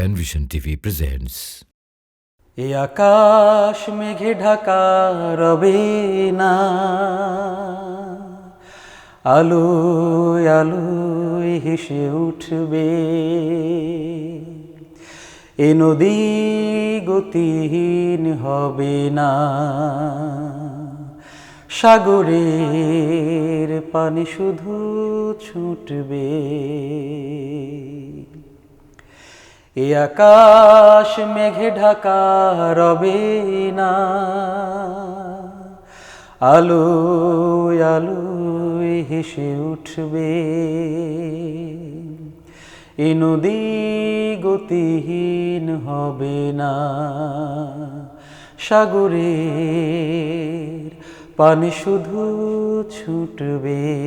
Penvision TV presents. এ আকাশ মেঘে ঢাকা রবে না। আলো আলোয় হেসে উঠবে। এ নদী গতিহীন হবে না। সাগরের পানি শুধু ছুটবে। এ আকাশ মেঘে ঢাকা রবে না। আলো আলো হেসে উঠবে। এ নদী গতিহীন হবে না। সাগরের পানি শুধু ছুটবে।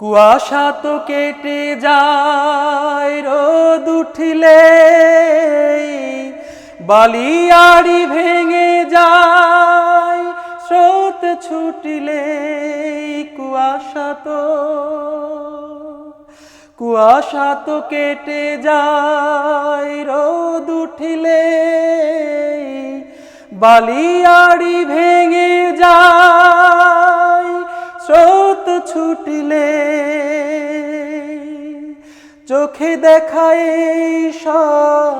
কুয়াশা তো কেটে যায়, রোদ উঠিলে বালিয়াড়ি ভেঙে যায়। স্রোত ছুটিলে কুয়াশা তো কুয়াশা তো কেটে যায়, রোদ উঠিলে বালিয়াড়ি ভেঙে যায়। স্রোত ছুটিলে চোখে দেখায় সব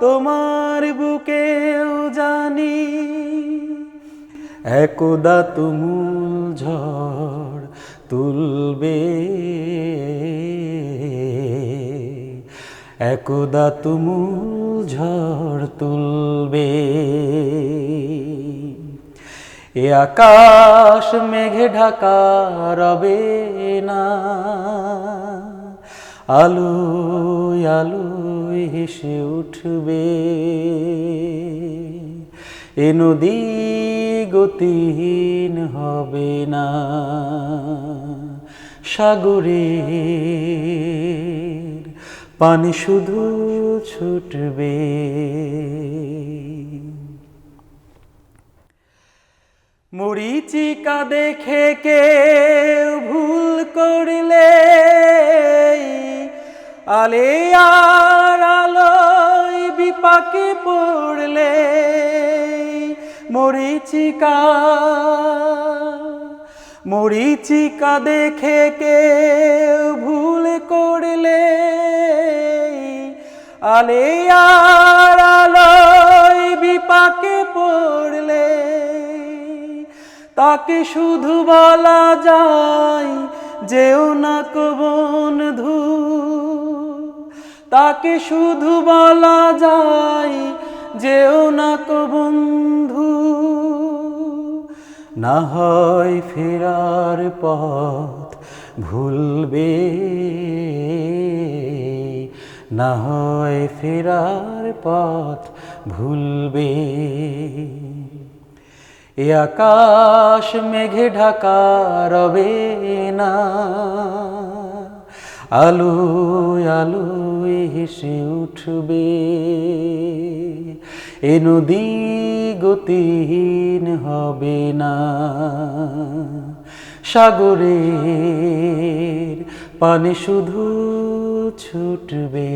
তোমার বুকেও জানি। একদা তুমুল ঝড় তুলবে। একদা তুমুল ঝড় তুলবে। এ আকাশ মেঘে ঢাকা রবে না। আলো আলো হেসে উঠবে। এ নদী গতিহীন হবে না। সাগরের পানি শুধু ছুটবে। মরিচিকা দেখে কেউ ভুল করলে আলে আর আলোয় বিপাকে পড়লে মরিচিকা মরিচিকা দেখে কেউ ভুল করলে আলে আর তাকে শুধু বলা যায়, যেও না বন্ধু। তাকে শুধু বলা যায়, যেও না বন্ধু। না হয় ফেরার পথ ভুলবে, না হয় ফেরার পথ ভুলবে। আকাশ মেঘে ঢাকা রবে না। আলো আলো হেসে উঠবে। এ নদী গতিহীন হবে না। সাগরের পানি শুধু ছুটবে।